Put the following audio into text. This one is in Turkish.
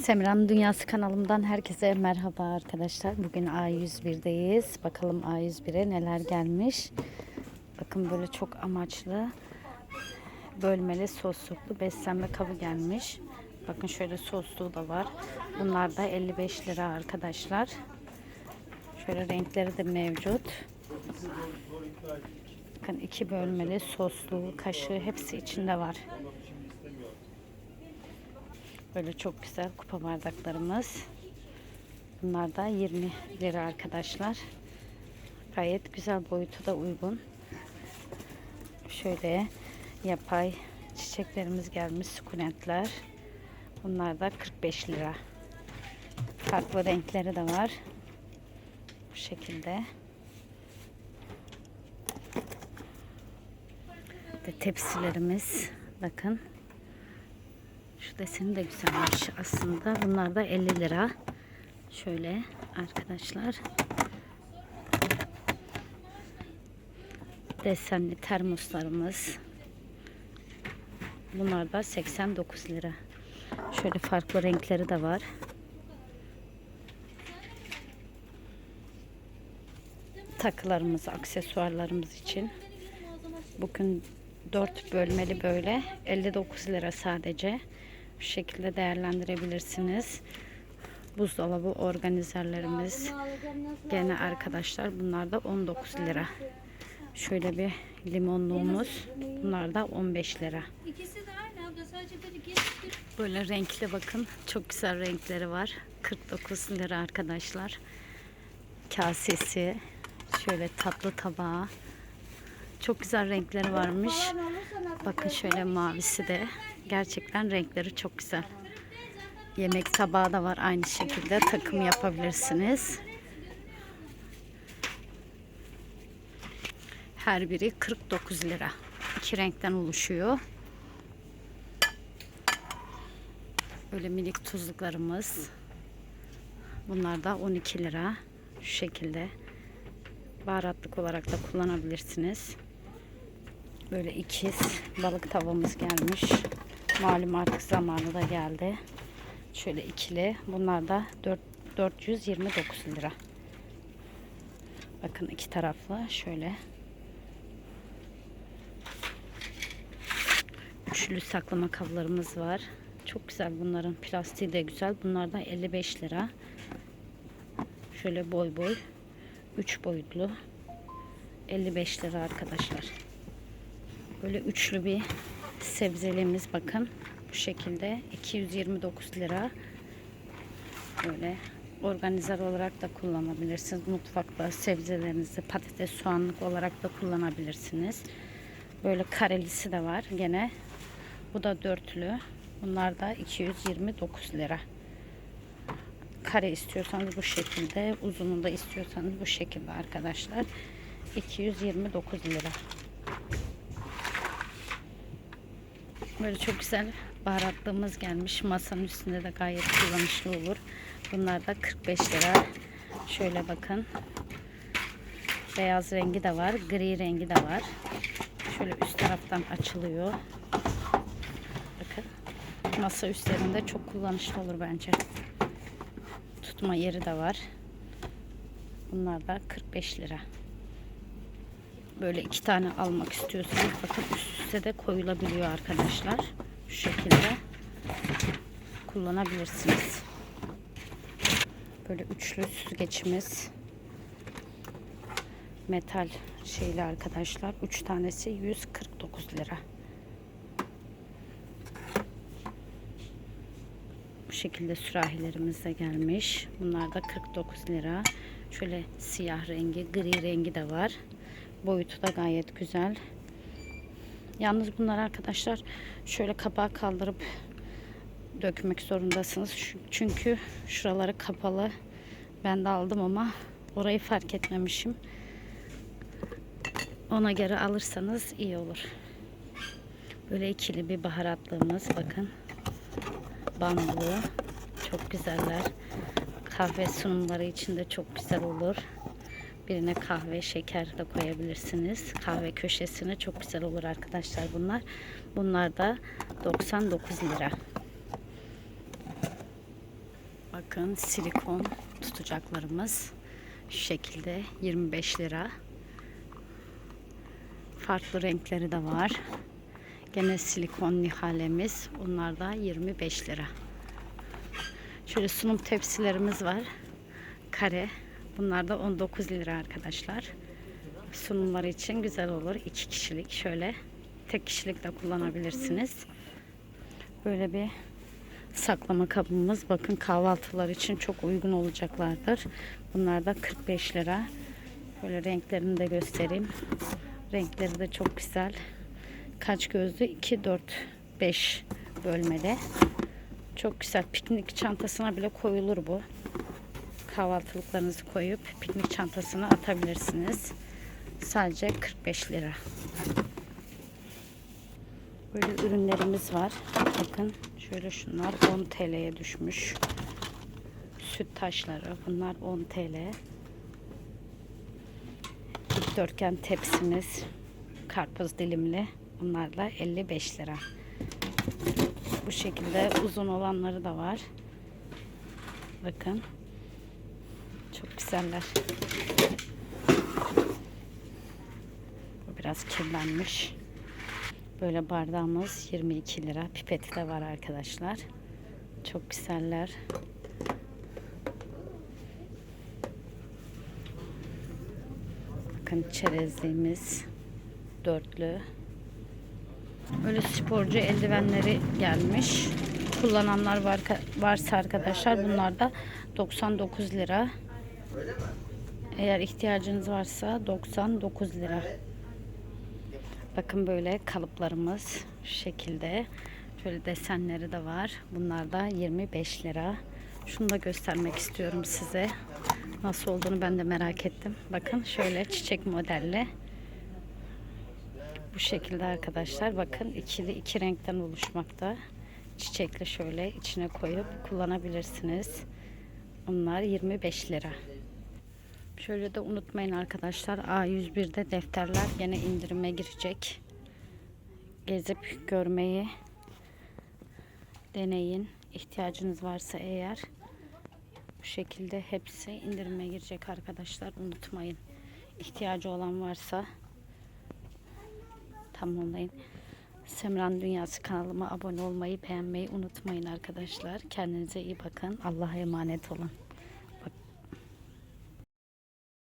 Semra'nın Dünyası kanalımdan herkese merhaba arkadaşlar. Bugün A101'deyiz. Bakalım A101'e neler gelmiş. Bakın böyle çok amaçlı bölmeli sosluklu beslenme kabı gelmiş. Bakın şöyle sosluğu da var. Bunlar da 55 lira arkadaşlar. Şöyle renkleri de mevcut. Bakın iki bölmeli sosluğu, kaşığı hepsi içinde var. Böyle çok güzel kupa bardaklarımız. Bunlar da 20 lira arkadaşlar. Gayet güzel boyutu da uygun. Şöyle yapay çiçeklerimiz gelmiş sukulentler. Bunlar da 45 lira. Farklı renkleri de var. Bu şekilde. De tepsilerimiz bakın. Şu deseni de güzelmiş aslında. Bunlar da 50 lira. Şöyle arkadaşlar. Desenli termoslarımız. Bunlar da 89 lira. Şöyle farklı renkleri de var. Takılarımız, aksesuarlarımız için. Bugün 4 bölmeli böyle 59 lira sadece. Bu şekilde değerlendirebilirsiniz. Buzdolabı organizerlerimiz gene arkadaşlar bunlar da 19 lira. Şöyle bir limonluğumuz bunlar da 15 lira. İkisi de aynı abla sadece biri genç bir Böyle renkli bakın. Çok güzel renkleri var. 49 lira arkadaşlar. Kasesi. Şöyle tatlı tabağı. Çok güzel renkleri varmış. Bakın şöyle mavisi de. Gerçekten renkleri çok güzel. Yemek tabağı da var aynı şekilde. Takım yapabilirsiniz. Her biri 49 lira. İki renkten oluşuyor. Böyle minik tuzluklarımız. Bunlar da 12 lira. Şu şekilde. Baharatlık olarak da kullanabilirsiniz. Böyle ikiz balık tavamız gelmiş. Malum artık zamanı da geldi. Şöyle ikili. Bunlar da 4, 429 lira. Bakın iki taraflı. Şöyle. Üçlü saklama kablarımız var. Çok güzel bunların. Plastiği de güzel. Bunlar da 55 lira. Şöyle boy boy. 3 boyutlu. 55 lira arkadaşlar. Böyle üçlü bir sebzeliğimiz bakın. Bu şekilde 229 lira. Böyle organizer olarak da kullanabilirsiniz. Mutfakta sebzelerinizi patates soğanlık olarak da kullanabilirsiniz. Böyle karelisi de var gene. Bu da dörtlü. Bunlar da 229 lira. Kare istiyorsanız bu şekilde, uzununu da istiyorsanız bu şekilde arkadaşlar. 229 lira. Böyle çok güzel baharatlığımız gelmiş. Masanın üstünde de gayet kullanışlı olur. Bunlar da 45 lira. Şöyle bakın. Beyaz rengi de var. Gri rengi de var. Şöyle üst taraftan açılıyor. Bakın. Masa üstlerinde çok kullanışlı olur bence. Tutma yeri de var. Bunlar da 45 lira. Böyle iki tane almak istiyorsanız bakın üst üste de koyulabiliyor arkadaşlar. Şu şekilde kullanabilirsiniz. Böyle üçlü süzgeçimiz metal şeyli arkadaşlar. Üç tanesi 149 lira. Bu şekilde sürahilerimiz de gelmiş. Bunlar da 49 lira. Şöyle siyah rengi, gri rengi de var. Boyutu da gayet güzel. Yalnız bunlar arkadaşlar şöyle kapağı kaldırıp dökmek zorundasınız. Çünkü şuraları kapalı. Ben de aldım ama orayı fark etmemişim. Ona göre alırsanız iyi olur. Böyle ikili bir baharatlığımız bakın. Bambulu. Çok güzeller. Kahve sunumları için de çok güzel olur. Birine kahve, şeker de koyabilirsiniz. Kahve köşesine çok güzel olur arkadaşlar bunlar. Bunlar da 99 lira. Bakın silikon tutacaklarımız şu şekilde 25 lira. Farklı renkleri de var. Gene silikon nihalemiz. Bunlar da 25 lira. Şöyle sunum tepsilerimiz var. Kare. Bunlar da 19 lira arkadaşlar. Sunumlar için güzel olur. 2 kişilik şöyle. Tek kişilik de kullanabilirsiniz. Böyle bir saklama kabımız. Bakın kahvaltılar için çok uygun olacaklardır. Bunlar da 45 lira. Böyle renklerini de göstereyim. Renkleri de çok güzel. Kaç gözlü? 2, 4, 5 bölmede. Çok güzel. Piknik çantasına bile koyulur bu. Kahvaltılıklarınızı koyup piknik çantasına atabilirsiniz. Sadece 45 lira. Böyle ürünlerimiz var. Bakın şöyle şunlar 10 TL'ye düşmüş. Süt taşları bunlar 10 TL. Dikdörtgen tepsimiz karpuz dilimli. Bunlar da 55 lira. Bu şekilde uzun olanları da var. Bakın. Çok güzeller. Bu biraz kirlenmiş. Böyle bardağımız 22 lira. Pipeti de var arkadaşlar. Çok güzeller. Bakın çerezliğimiz dörtlü. Böyle sporcu eldivenleri gelmiş. Kullananlar var, varsa arkadaşlar bunlar da 99 lira. Eğer ihtiyacınız varsa 99 lira. Bakın böyle kalıplarımız şu şekilde. Şöyle desenleri de var. Bunlar da 25 lira. Şunu da göstermek istiyorum size. Nasıl olduğunu ben de merak ettim. Bakın şöyle çiçek modelli. Bu şekilde arkadaşlar. Bakın ikili iki renkten oluşmakta. Çiçekli şöyle içine koyup kullanabilirsiniz. Bunlar 25 lira. Şöyle de unutmayın arkadaşlar A101'de defterler yine indirime girecek. Gezip görmeyi deneyin. İhtiyacınız varsa eğer bu şekilde hepsi indirime girecek arkadaşlar. Unutmayın. İhtiyacı olan varsa tamamlayın. Semran Dünyası kanalıma abone olmayı, beğenmeyi unutmayın arkadaşlar. Kendinize iyi bakın. Allah'a emanet olun.